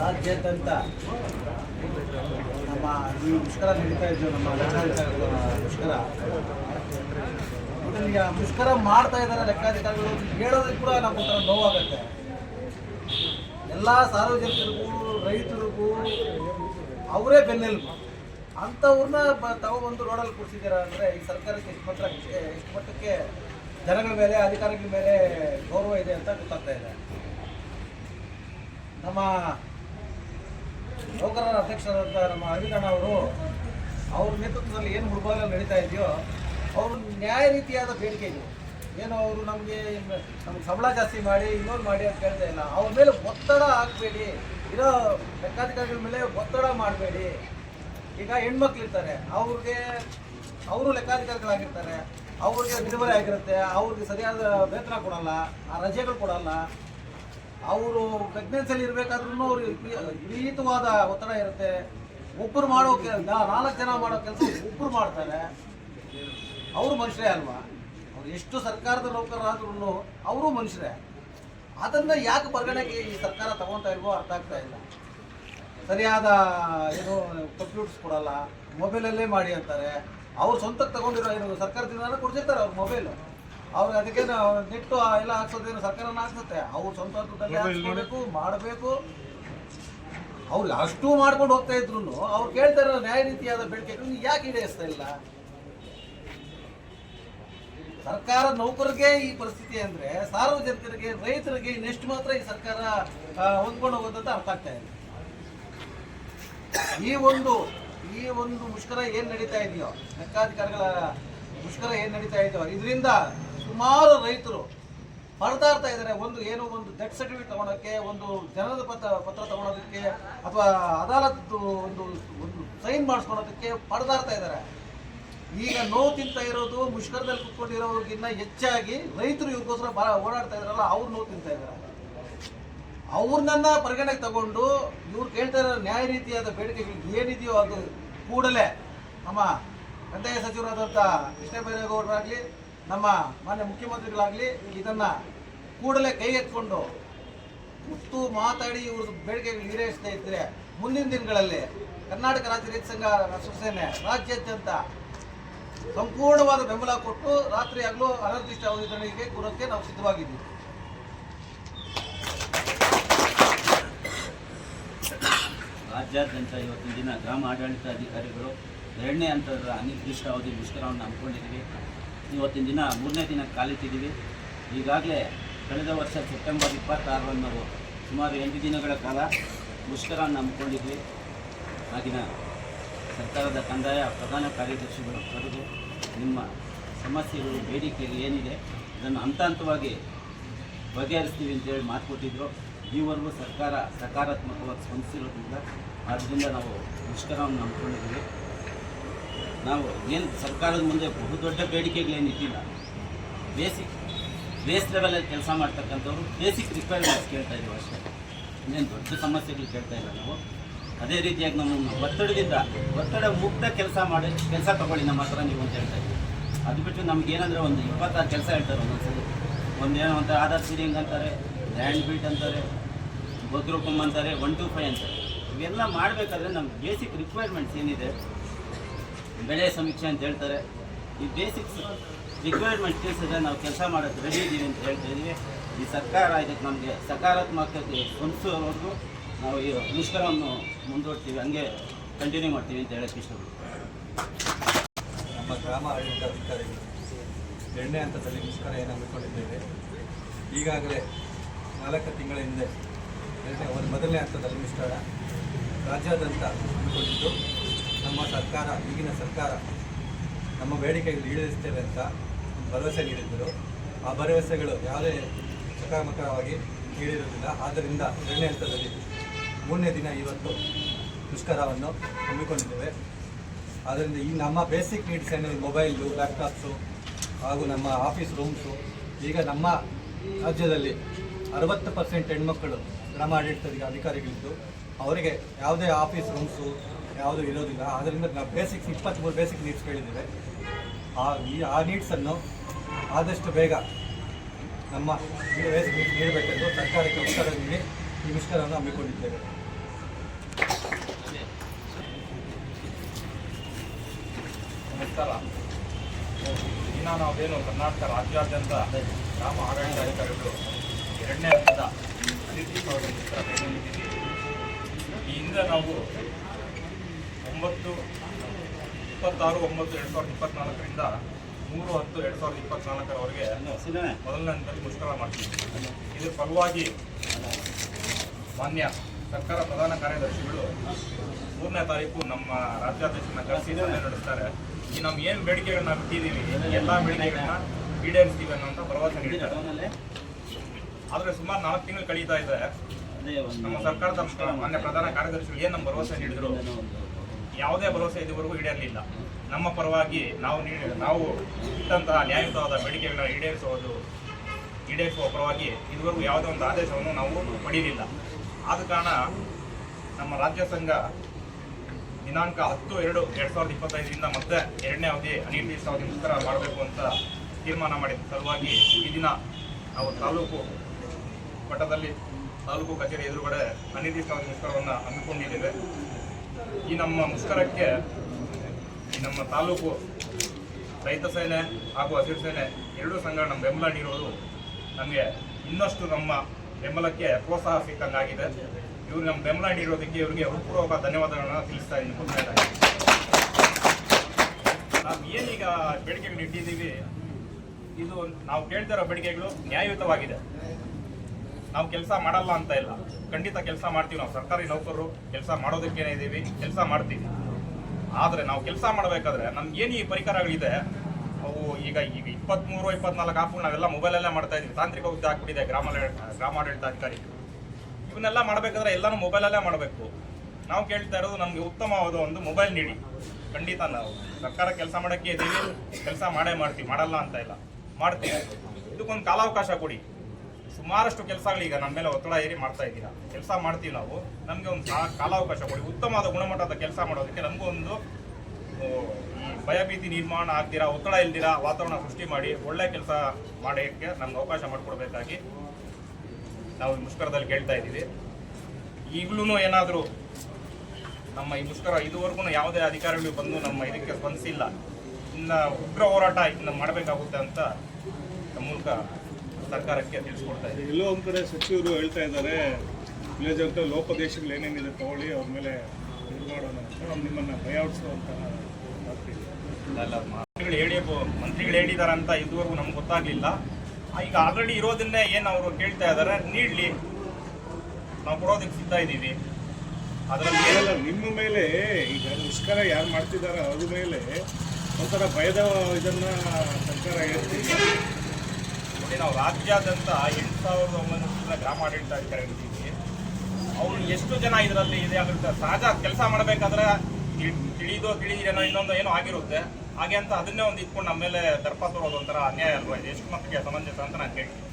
ರಾಜ್ಯಾದ್ಯಂತ ನಮ್ಮ ಈ ಮುಷ್ಕರ ನಡೀತಾ ಇದ್ದು ನಮ್ಮ ಲೆಕ್ಕಾಧಿಕಾರಿಗಳ ಮುಷ್ಕರ? ಈಗ ಮುಷ್ಕರ ಮಾಡ್ತಾ ಇದ್ದಾರೆ ಲೆಕ್ಕಾಧಿಕಾರಿಗಳು, ಹೇಳೋದಕ್ಕೆ ಕೂಡ ನಮ್ಗೆ ಒಂಥರ ನೋವಾಗುತ್ತೆ. ಎಲ್ಲ ಸಾರ್ವಜನಿಕರಿಗೂ, ರೈತರಿಗೂ ಅವರೇ ಬೆನ್ನೆಲುಬು. ಅಂಥವ್ರನ್ನ ಬ ತಗೊಬಂದು ರೋಡಲ್ಲಿ ಕೂರಿಸಿದ್ದೀರಾ ಅಂದರೆ ಈ ಸರ್ಕಾರಕ್ಕೆ ಎಷ್ಟು ಮಾತ್ರ ಎಷ್ಟು ಮಟ್ಟಕ್ಕೆ ಜನಗಳ ಮೇಲೆ, ಅಧಿಕಾರಿಗಳ ಮೇಲೆ ಗೌರವ ಇದೆ ಅಂತ ಗೊತ್ತಾಗ್ತಾ ಇದೆ. ನಮ್ಮ ನೌಕರರ ಅಧ್ಯಕ್ಷರಾದಂಥ ನಮ್ಮ ಅರವಿಂದಣ್ಣ ಅವರು, ಅವ್ರ ನೇತೃತ್ವದಲ್ಲಿ ಏನು ಹುಡುಗಾಲ ನಡೀತಾ ಇದೆಯೋ, ಅವರು ನ್ಯಾಯ ರೀತಿಯಾದ ಬೇಡಿಕೆ ಇದೆ. ಏನು ಅವರು ನಮಗೆ ನಮ್ಗೆ ಸಂಬಳ ಜಾಸ್ತಿ ಮಾಡಿ, ಇನ್ನೊಂದು ಮಾಡಿ ಅಂತ ಕೇಳ್ತಾ ಇಲ್ಲ. ಅವ್ರ ಮೇಲೆ ಒತ್ತಡ ಹಾಕಬೇಡಿ. ಇರೋ ಲೆಕ್ಕಾಧಿಕಾರಿಗಳ ಮೇಲೆ ಒತ್ತಡ ಮಾಡಬೇಡಿ. ಈಗ ಹೆಣ್ಮಕ್ಳು ಇರ್ತಾರೆ ಅವ್ರಿಗೆ ಅವರು ಲೆಕ್ಕಾಧಿಕಾರಿಗಳಾಗಿರ್ತಾರೆ. ಅವ್ರಿಗೆ ಬಿಡುಗಡೆ ಆಗಿರುತ್ತೆ. ಅವ್ರಿಗೆ ಸರಿಯಾದ ವೇತನ ಕೊಡಲ್ಲ. ಆ ರಜೆಗಳು ಕೊಡಲ್ಲ. ಅವರು ಪ್ರೆಗ್ನೆನ್ಸಿಯಲ್ಲಿ ಇರಬೇಕಾದ್ರೂ ಅವ್ರು ವಿಪರೀತವಾದ ಒತ್ತಡ ಇರುತ್ತೆ. ಒಬ್ಬರು ಮಾಡೋ ಕೆಲಸ ನಾಲ್ಕು ಜನ ಮಾಡೋ ಕೆಲಸ ಒಬ್ಬರು ಮಾಡ್ತಾರೆ. ಅವರು ಮನುಷ್ಯರೇ ಅಲ್ವಾ? ಅವ್ರು ಎಷ್ಟು ಸರ್ಕಾರದ ನೌಕರರಾದ್ರೂ ಅವರು ಮನುಷ್ಯರೇ. ಅದನ್ನು ಯಾಕೆ ಪರಿಗಣನೆಗೆ ಈ ಸರ್ಕಾರ ತಗೊತಾ ಇಲ್ವೋ ಅರ್ಥ ಆಗ್ತಾ ಇಲ್ಲ. ಸರಿಯಾದ, ಏನು ಕಂಪ್ಯೂಟರ್ಸ್ ಕೊಡಲ್ಲ ಮೊಬೈಲಲ್ಲೇ ಮಾಡಿ ಅಂತಾರೆ. ಅವ್ರು ಸ್ವಂತಕ್ಕೆ ತಗೊಂಡಿರೋ, ಏನು ಸರ್ಕಾರದಿಂದ ಕೊಡ್ತಿರ್ತಾರೆ ಅವ್ರ ಮೊಬೈಲು ಅವ್ರಿಗೆ ಅದಕ್ಕೆ ನೆಟ್ಟು ಎಲ್ಲ ಹಾಕ್ಸೋದೇನು ಸರ್ಕಾರನ ಹಾಕ್ಸುತ್ತೆ. ಅವ್ರು ಸ್ವಂತ ದುಡ್ಡಲ್ಲೇ ಹಾಕ್ಸ್ಕೊಬೇಕು ಮಾಡಬೇಕು. ಅವ್ರು ಅಷ್ಟು ಮಾಡ್ಕೊಂಡು ಹೋಗ್ತಾ ಇದ್ರು ಅವ್ರು ಕೇಳ್ತಾ ಇರೋ ನ್ಯಾಯ ರೀತಿಯಾದ ಬೇಡಿಕೆಗಳನ್ನು ಯಾಕೆ ಈಡೇರಿಸ್ತಾ ಇಲ್ಲ? ಸರ್ಕಾರ ನೌಕರಿಗೆ ಈ ಪರಿಸ್ಥಿತಿ ಅಂದ್ರೆ ಸಾರ್ವಜನಿಕರಿಗೆ ರೈತರಿಗೆ ಇನ್ನೆಷ್ಟು ಮಾತ್ರ ಈ ಸರ್ಕಾರ ಹೊಂದ್ಕೊಂಡು ಹೋಗೋದಂತ ಅರ್ಥ ಆಗ್ತಾ ಇದೆ ಈ ಒಂದು ಈ ಒಂದು ಮುಷ್ಕರ ಏನ್ ನಡೀತಾ ಇದೆಯೋ ಲೆಕ್ಕಾಧಿಕಾರಿಗಳ ಮುಷ್ಕರ ಏನ್ ನಡೀತಾ ಇದೆಯೋ ಇದರಿಂದ ಸುಮಾರು ರೈತರು ಪರದಾಡ್ತಾ ಇದ್ದಾರೆ. ಒಂದು ಏನೋ ಒಂದು ಡೆತ್ ಸರ್ಟಿಫಿಕೇಟ್ ತಗೊಳಕ್ಕೆ, ಒಂದು ಜನದ ಪತ್ರ ಪತ್ರ ತಗೊಳೋದಕ್ಕೆ ಅಥವಾ ಅದಾಲತ್ ಒಂದು ಒಂದು ಸೈನ್ ಮಾಡಿಸ್ಕೊಳೋದಕ್ಕೆ ಪರದಾಡ್ತಾ ಇದ್ದಾರೆ. ಈಗ ನೋವು ತಿಂತ ಇರೋದು, ಮುಷ್ಕರದಲ್ಲಿ ಕುತ್ಕೊಂಡಿರೋರ್ಗಿನ್ನ ಹೆಚ್ಚಾಗಿ ರೈತರು ಇವ್ರಿಗೋಸ್ಕರ ಬಹಳ ಓಡಾಡ್ತಾ ಇದಾರಲ್ಲ ಅವ್ರು ನೋವು ತಿಂತ ಇದ್ದಾರೆ. ಅವ್ರನ್ನ ಪರಿಗಣೆಗೆ ತಗೊಂಡು ಇವ್ರು ಕೇಳ್ತಾ ಇರೋ ನ್ಯಾಯ ರೀತಿಯಾದ ಬೇಡಿಕೆಗಳು ಏನಿದೆಯೋ ಅದು ಕೂಡಲೇ ನಮ್ಮ ಕಂದಾಯ ಸಚಿವರಾದಂಥ ಕೃಷ್ಣ ಬೈರೇಗೌಡರಾಗಲಿ ನಮ್ಮ ಮಾನ್ಯ ಮುಖ್ಯಮಂತ್ರಿಗಳಾಗಲಿ ಇದನ್ನ ಕೂಡಲೇ ಕೈಗೆತ್ಕೊಂಡು ಮುತ್ತು ಮಾತಾಡಿ ಇವ್ರದ್ದು ಬೇಡಿಕೆಗಳು ಈಡೇರಿಸ್ತಾ ಇದ್ರೆ ಮುಂದಿನ ದಿನಗಳಲ್ಲಿ ಕರ್ನಾಟಕ ರಾಜ್ಯ ರೈತ ಸಂಘ ಶಿವಸೇನೆ ರಾಜ್ಯಾದ್ಯಂತ ಸಂಪೂರ್ಣವಾದ ಬೆಂಬಲ ಕೊಟ್ಟು ರಾತ್ರಿ ಆಗಲೂ ಅನಿರ್ದಿಷ್ಟ ಅವಧಿ ತಡೆಗೆ ಕೊಡೋಕ್ಕೆ ನಾವು ಸಿದ್ಧವಾಗಿದ್ದೀವಿ. ರಾಜ್ಯಾದ್ಯಂತ ಇವತ್ತಿನ ದಿನ ಗ್ರಾಮ ಆಡಳಿತ ಅಧಿಕಾರಿಗಳು ಎರಡನೇ ಹಂತದ ಅನಿರ್ದಿಷ್ಟ ಅವಧಿ ಮುಷ್ಕರವನ್ನು ಹಮ್ಮಿಕೊಂಡಿದ್ದೀವಿ. ಇವತ್ತಿನ ದಿನ ಮೂರನೇ ದಿನ ಕಾಲಿಟ್ಟಿದ್ದೀವಿ. ಈಗಾಗಲೇ ಕಳೆದ ವರ್ಷ ಸೆಪ್ಟೆಂಬರ್ ಇಪ್ಪತ್ತಾರರಂದು ನಾವು ಸುಮಾರು ಎಂಟು ದಿನಗಳ ಕಾಲ ಮುಷ್ಕರವನ್ನು ಹಮ್ಮಿಕೊಂಡಿದ್ವಿ. ಆಗಿನ ಸರ್ಕಾರದ ಕಂದಾಯ ಪ್ರಧಾನ ಕಾರ್ಯದರ್ಶಿಗಳು ಕರೆದು ನಿಮ್ಮ ಸಮಸ್ಯೆಗಳು ಬೇಡಿಕೆಗಳು ಏನಿದೆ ಅದನ್ನು ಹಂತ ಹಂತವಾಗಿ ಬಗೆಹರಿಸ್ತೀವಿ ಅಂತೇಳಿ ಮಾತು ಕೊಟ್ಟಿದ್ರು. ಈವರೆಗೂ ಸರ್ಕಾರ ಸಕಾರಾತ್ಮಕವಾಗಿ ಸ್ಪಂದಿಸಿರೋದ್ರಿಂದ ಆದ್ದರಿಂದ ನಾವು ಮುಷ್ಕರವನ್ನು ನಂಬ್ಕೊಂಡಿದ್ದೀವಿ ನಾವು ಏನು ಸರ್ಕಾರದ ಮುಂದೆ ಬಹುದೊಡ್ಡ ಬೇಡಿಕೆಗಳೇನು ಇದ್ದಿಲ್ಲ ಬೇಸಿಕ್, ಬೇಸ್ ಲೆವೆಲಲ್ಲಿ ಕೆಲಸ ಮಾಡ್ತಕ್ಕಂಥವ್ರು ಬೇಸಿಕ್ ರಿಕ್ವೈರ್ಮೆಂಟ್ಸ್ ಕೇಳ್ತಾ ಇದ್ದೀವಿ ಅಷ್ಟೇ. ಇನ್ನೇನು ದೊಡ್ಡ ಸಮಸ್ಯೆಗಳು ಕೇಳ್ತಾ ಇಲ್ಲ ನಾವು. ಅದೇ ರೀತಿಯಾಗಿ ನಮ್ಮನ್ನು ಒತ್ತಡದಿಂದ, ಒತ್ತಡ ಮುಕ್ತ ಕೆಲಸ ಮಾಡಿ, ಕೆಲಸ ತಗೊಳ್ಳಿ ನಮ್ಮ ಹತ್ರ ನೀವು ಅಂತ ಹೇಳ್ತಾ ಇದ್ದೀವಿ. ಅದು ಬಿಟ್ಟು ನಮ್ಗೆ ಏನಂದರೆ ಒಂದು ಇಪ್ಪತ್ತಾರು ಕೆಲಸ ಹೇಳ್ತಾರೆ ಒಂದೊಂದ್ಸಲಿ. ಏನೋ ಅಂತ ಆಧಾರ್ ಸೀಡಿಂಗ್ ಅಂತಾರೆ, ಲ್ಯಾಂಡ್ ಬೀಟ್ ಅಂತಾರೆ ಬಗ್ರುಕಮ್ ಅಂತಾರೆ, ಒನ್ ಟು ಫೈವ್ ಅಂತಾರೆ. ಇವೆಲ್ಲ ಮಾಡಬೇಕಾದ್ರೆ ನಮ್ಮ ಬೇಸಿಕ್ ರಿಕ್ವೈರ್ಮೆಂಟ್ಸ್ ಏನಿದೆ ಬೆಳೆ ಸಮೀಕ್ಷೆ ಅಂತ ಹೇಳ್ತಾರೆ. ಈ ಬೇಸಿಕ್ಸ್ ರಿಕ್ವೈರ್ಮೆಂಟ್ ತಿಳಿಸಿದ್ರೆ ನಾವು ಕೆಲಸ ಮಾಡೋಕ್ಕೆ ರೆಡಿ ಇದ್ದೀವಿ ಅಂತ ಹೇಳ್ತಾ ಇದ್ದೀವಿ ಈ ಸರ್ಕಾರ ಇದಕ್ಕೆ ನಮಗೆ ಸಕಾರಾತ್ಮಕತೆ ಸ್ಪಂದಿಸೋವರೆಗೂ ನಾವು ಈ ಮುಷ್ಕರವನ್ನು ಮುಂದೂಡ್ತೀವಿ, ಹಂಗೆ ಕಂಟಿನ್ಯೂ ಮಾಡ್ತೀವಿ ಅಂತ ಹೇಳಕ್ಕೆ ಇಷ್ಟಪಡ್ತೀವಿ ನಮ್ಮ ಗ್ರಾಮ ಆಡಳಿತಾಧಿಕಾರಿಗಳು ಎರಡನೇ ಹಂತದಲ್ಲಿ ಮುಷ್ಕರ ಏನು ಹಮ್ಮಿಕೊಂಡಿದ್ದೇವೆ ಈಗಾಗಲೇ ನಾಲ್ಕು ತಿಂಗಳ ಹಿಂದೆ ಎರಡನೇ, ಒಂದು ಮೊದಲನೇ ಹಂತದಲ್ಲಿ ಮುಷ್ಕರ ರಾಜ್ಯಾದ್ಯಂತ ಹಮ್ಮಿಕೊಂಡಿದ್ದು. ನಮ್ಮ ಸರ್ಕಾರ, ಈಗಿನ ಸರ್ಕಾರ ನಮ್ಮ ಬೇಡಿಕೆಗಳು ಈಡೇರಿಸ್ತೇವೆ ಅಂತ ಭರವಸೆ ನೀಡಿದ್ದರು. ಆ ಭರವಸೆಗಳು ಯಾವುದೇ ಸಕಾರಾತ್ಮಕವಾಗಿ ನೀಡಿರುವುದಿಲ್ಲ ಆದ್ದರಿಂದ ಎರಡನೇ ಹಂತದಲ್ಲಿ ಮೂರನೇ ದಿನ ಇವತ್ತು ಮುಷ್ಕರವನ್ನು ಹಮ್ಮಿಕೊಂಡಿದ್ದೇವೆ. ಆದ್ದರಿಂದ ಈ ನಮ್ಮ ಬೇಸಿಕ್ ನೀಡ್ಸ್ ಏನಿದೆ ಮೊಬೈಲು ಲ್ಯಾಪ್ಟಾಪ್ಸು ಹಾಗೂ ನಮ್ಮ ಆಫೀಸ್ ರೂಮ್ಸು ಈಗ ನಮ್ಮ ರಾಜ್ಯದಲ್ಲಿ ಅರವತ್ತು ಪರ್ಸೆಂಟ್ ಹೆಣ್ಮಕ್ಕಳು ಗ್ರಾಮ ಆಡಳಿತದ ಅಧಿಕಾರಿಗಳಿದ್ದು, ಅವರಿಗೆ ಯಾವುದೇ ಆಫೀಸ್ ರೂಮ್ಸು ಯಾವುದು ಇರೋದಿಲ್ಲ. ಆದ್ದರಿಂದ ನಾವು ಬೇಸಿಕ್ಸ್ ಇಪ್ಪತ್ತ್ಮೂರು ಬೇಸಿಕ್ ನೀಡ್ಸ್ ಕೇಳಿದ್ದೇವೆ. ಆ, ಈ, ಆ ನೀಡ್ಸನ್ನು ಆದಷ್ಟು ಬೇಗ ನಮ್ಮ ಬೇಸಿಕ್ ನೀಡ್ಸ್ ನೀಡಬೇಕೆಂದು ಸರ್ಕಾರಕ್ಕೆ ಉತ್ತರ ನೀಡಿ ಈ ಮುಷ್ಕರವನ್ನು ಹಮ್ಮಿಕೊಂಡಿದ್ದೇವೆ. ನಮಸ್ಕಾರ. ಇನ್ನು ನಾವೇನು ಕರ್ನಾಟಕ ರಾಜ್ಯಾದ್ಯಂತ ಗ್ರಾಮ ಆಡಳಿತಾಧಿಕಾರಿಗಳು ಎರಡನೇ ಹಂತದ ಅತಿಥಿ ಈ ಹಿಂದೆ ನಾವು ಒಂಬತ್ತು, ಇಪ್ಪತ್ತಾರು, ಒಂಬತ್ತು, ಎರಡು ಸಾವಿರದ ಇಪ್ಪತ್ನಾಲ್ಕರಿಂದ ಮೂರು, ಹತ್ತು, ಎರಡು ಸಾವಿರದ ಇಪ್ಪತ್ನಾಲ್ಕರವರೆಗೆ ಮೊದಲನೇ ಹಂತದಲ್ಲಿ ಮುಷ್ಕರ ಮಾಡ್ತೀವಿ. ಇದರ ಫಲವಾಗಿ ಮಾನ್ಯ ಸರ್ಕಾರ ಪ್ರಧಾನ ಕಾರ್ಯದರ್ಶಿಗಳು ಮೂರನೇ ತಾರೀಕು ನಮ್ಮ ರಾಜ್ಯಾಧ್ಯಕ್ಷರನ್ನ ಕರೆಸಿ ನಡೆಸ್ತಾರೆ. ಈ ನಮ್ಮ ಏನು ಬೇಡಿಕೆಗಳನ್ನ ಬಿಟ್ಟಿದ್ದೀವಿ ಎಲ್ಲ ಬೇಡಿಕೆಗಳನ್ನ ಈಡೇರಿಸ್ತೀವಿ ಅನ್ನೋಂಥ ಭರವಸೆ ನೀಡಿದ್ದಾರೆ ಆದರೆ ಸುಮಾರು ನಾಲ್ಕು ತಿಂಗಳು ಕಳೀತಾ ಇದೆ. ನಮ್ಮ ಸರ್ಕಾರದ ಮಾನ್ಯ ಪ್ರಧಾನ ಕಾರ್ಯದರ್ಶಿಗಳು ಏನು ನಮ್ಮ ಭರವಸೆ ನೀಡಿದ್ರು? ಯಾವುದೇ ಭರವಸೆ ಇದುವರೆಗೂ ಈಡೇರಲಿಲ್ಲ. ನಮ್ಮ ಪರವಾಗಿ ನಾವು ನೀಡಿ ನಾವು ಇಟ್ಟಂತಹ ನ್ಯಾಯಯುತವಾದ ಬೇಡಿಕೆಗಳನ್ನ ಈಡೇರಿಸುವುದು, ಈಡೇರಿಸುವ ಪರವಾಗಿ ಇದುವರೆಗೂ ಯಾವುದೇ ಒಂದು ಆದೇಶವನ್ನು ನಾವು ಪಡೆಯಲಿಲ್ಲ ಆದ ಕಾರಣ ನಮ್ಮ ರಾಜ್ಯ ಸಂಘ ದಿನಾಂಕ ಹತ್ತು ಎರಡು ಎರಡು ಸಾವಿರದ ಇಪ್ಪತ್ತೈದರಿಂದ ಮತ್ತೆ ಎರಡನೇ ಅವಧಿ ಅನಿರ್ದಿಷ್ಟಾವಧಿ ನಂತರ ಮಾಡಬೇಕು ಅಂತ ತೀರ್ಮಾನ ಮಾಡಿದ ಸಲುವಾಗಿ ಈ ದಿನ ನಾವು ತಾಲೂಕು ಮಟ್ಟದಲ್ಲಿ ತಾಲೂಕು ಕಚೇರಿ ಎದುರುಗಡೆ ಅನಿರ್ದಿಷ್ಟಾವಧಿ ಮುಷ್ಕರವನ್ನು ಹಮ್ಮಿಕೊಂಡಿದ್ದೇವೆ. ಈ ನಮ್ಮ ಮುಷ್ಕರಕ್ಕೆ ನಮ್ಮ ತಾಲೂಕು ರೈತ ಸೇನೆ ಹಾಗೂ ಹಸಿರು ಸೇನೆ ಎರಡೂ ಸಂಘ ನಮ್ಮ ಬೆಂಬಲ ನೀಡುವುದು ನಮಗೆ ಇನ್ನಷ್ಟು ನಮ್ಮ ಬೆಂಬಲಕ್ಕೆ ಪ್ರೋತ್ಸಾಹ ಸಿಕ್ಕಂಗಾಗಿದೆ. ಇವರು ನಮ್ಮ ಬೆಂಬಲ ನೀಡೋದಕ್ಕೆ ಇವರಿಗೆ ಹೃತ್ಪೂರ್ವಕ ಧನ್ಯವಾದಗಳನ್ನು ತಿಳಿಸ್ತಾ ಇದ್ದೀನಿ. ನಾವು ಏನೀಗ ಬೇಡಿಕೆಗಳು ಇಟ್ಟಿದ್ದೀವಿ, ಇದು ನಾವು ಕೇಳ್ತಿರೋ ಬೇಡಿಕೆಗಳು ನ್ಯಾಯಯುತವಾಗಿದೆ. ನಾವು ಕೆಲಸ ಮಾಡಲ್ಲ ಅಂತ ಇಲ್ಲ. ಖಂಡಿತ ಕೆಲಸ ಮಾಡ್ತೀವಿ ನಾವು ಸರ್ಕಾರಿ ನೌಕರರು, ಕೆಲಸ ಮಾಡೋದಕ್ಕೇನೆ ಇದ್ದೀವಿ, ಕೆಲಸ ಮಾಡ್ತೀವಿ. ಆದರೆ ನಾವು ಕೆಲಸ ಮಾಡಬೇಕಾದ್ರೆ ನಮ್ಗೆ ಏನು ಈ ಪರಿಕರಗಳಿದೆ? ಅವು ಈಗ ಈಗ ಇಪ್ಪತ್ತ್ಮೂರು ಇಪ್ಪತ್ನಾಲ್ಕು ಆಪ್ಗಳು ನಾವೆಲ್ಲ ಮೊಬೈಲಲ್ಲೇ ಮಾಡ್ತಾ ಇದ್ದೀವಿ. ತಾಂತ್ರಿಕ ಹುದ್ದೆ ಹಾಕ್ಬಿಟ್ಟಿದೆ ಗ್ರಾಮ ಗ್ರಾಮಾಡಳಿತಾಧಿಕಾರಿ. ಇವನ್ನೆಲ್ಲ ಮಾಡಬೇಕಾದ್ರೆ ಎಲ್ಲನೂ ಮೊಬೈಲಲ್ಲೇ ಮಾಡಬೇಕು. ನಾವು ಕೇಳ್ತಾ ಇರೋದು ನಮಗೆ ಉತ್ತಮವಾದ ಒಂದು ಮೊಬೈಲ್ ನೀಡಿ. ಖಂಡಿತ ನಾವು. ಸರ್ಕಾರ ಕೆಲಸ ಮಾಡೋಕ್ಕೆ ಇದ್ದೀವಿ, ಕೆಲಸ ಮಾಡೇ ಮಾಡ್ತೀವಿ. ಮಾಡಲ್ಲ ಅಂತ ಇಲ್ಲ. ಮಾಡ್ತೀವಿ. ಇದಕ್ಕೊಂದು ಕಾಲಾವಕಾಶ ಕೊಡಿ. ಸುಮಾರಷ್ಟು ಈಗ ನಮ್ಮ ಮೇಲೆ ಒತ್ತಡ ಏರಿ ಮಾಡ್ತಾ ಇದ್ದೀರಾ. ಕೆಲಸ ಮಾಡ್ತೀವಿ ನಾವು. ನಮಗೆ ಒಂದು ಕಾಲಾವಕಾಶ ಕೊಡಿ. ಉತ್ತಮವಾದ ಗುಣಮಟ್ಟದ ಕೆಲಸ ಮಾಡೋದಕ್ಕೆ ನಮಗೂ ಒಂದು ಭಯಭೀತಿ ನಿರ್ಮಾಣ ಆಗ್ತೀರಾ, ಒತ್ತಡ ಇಲ್ದಿರಾ, ವಾತಾವರಣ ಸೃಷ್ಟಿ ಮಾಡಿ, ಒಳ್ಳೆ ಕೆಲಸ ಮಾಡೋಕ್ಕೆ ನಮ್ಗೆ ಅವಕಾಶ ಮಾಡಿಕೊಡ್ಬೇಕಾಗಿ ನಾವು ಈ ಮುಷ್ಕರದಲ್ಲಿ ಕೇಳ್ತಾ ಇದ್ದೀವಿ. ಈಗಲೂ ಏನಾದರೂ ನಮ್ಮ ಈ ಮುಷ್ಕರ ಇದುವರೆಗೂ ಯಾವುದೇ ಅಧಿಕಾರಿಗಳು ಬಂದು ನಮ್ಮ ಇದಕ್ಕೆ ಸ್ಪಂದಿಸಿಲ್ಲ. ಇನ್ನು ಉಗ್ರ ಹೋರಾಟ ಇನ್ನು ಮಾಡಬೇಕಾಗುತ್ತೆ ಅಂತ ನಮ್ಮ ಮೂಲಕ ಸರ್ಕಾರಕ್ಕೆ ತಿಳಿಸ್ಕೊಡ್ತಾ ಇದ್ದೀವಿ ಎಲ್ಲೋ ಒಂದು ಕಡೆ ಸಚಿವರು ಹೇಳ್ತಾ ಇದ್ದಾರೆ ವಿಲೇಜ್ ಅಂತ ಲೋಪದೇಶಗಳು ಏನೇನಿದೆ ತಗೊಳ್ಳಿ ಅವ್ರ ಮೇಲೆ ಇದು ಮಾಡೋಣ ಅಂತ. ನಿಮ್ಮನ್ನು ಭಯಾಡಿಸೋ ಅಂತ ಮಂತ್ರಿಗಳು ಹೇಳಿ ಮಂತ್ರಿಗಳು ಹೇಳಿದ್ದಾರೆ ಅಂತ ಇದುವರೆಗೂ ನಮ್ಗೆ ಗೊತ್ತಾಗ್ಲಿಲ್ಲ. ಈಗ ಆಲ್ರೆಡಿ ಇರೋದನ್ನೇ ಏನು ಅವರು ಕೇಳ್ತಾ ಇದ್ದಾರೆ ನೀಡಲಿ ನಾವು ಕೊಡೋದಕ್ಕೆ ಸಿದ್ಧ ಇದ್ದೀವಿ. ಅದರಲ್ಲಿ ನಿಮ್ಮ ಮೇಲೆ ಈಗ ಮುಷ್ಕರ ಯಾರು ಮಾಡ್ತಿದ್ದಾರೆ ಅದ್ರ ಮೇಲೆ ಒಂಥರ ಭಯದ ಇದನ್ನು ಸರ್ಕಾರ ಹೇಳ್ತಿದೆ. ನೋಡಿ ನಾವು ರಾಜ್ಯಾದ್ಯಂತ ಎಂಟು ಸಾವಿರದ ಒಂಬೈನೂರು ಜನ ಗ್ರಾಮ ಇರ್ತೀವಿ. ಅವ್ರು ಎಷ್ಟು ಜನ ಇದರಲ್ಲಿ ಇದೆ ಆಗಿರುತ್ತೆ ಸಹಜ ಕೆಲಸ ಮಾಡಬೇಕಾದ್ರೆ ತಿಳಿದೋ ತಿಳಿದಿರೋ ಇನ್ನೊಂದು ಏನೋ ಆಗಿರುತ್ತೆ. ಹಾಗೆ ಅಂತ ಅದನ್ನೇ ಒಂದು ಇಟ್ಕೊಂಡು ನಮ್ಮ ಮೇಲೆ ದರ್ಪ ತೋರೋದು ಒಂಥರ ಅನ್ಯಾಯ ಅಲ್ವಾ? ಎಷ್ಟು ಮಟ್ಟಿಗೆ ಸಮಂಜಸ ಅಂತ ನಾನು ಕೇಳ್ತೀನಿ.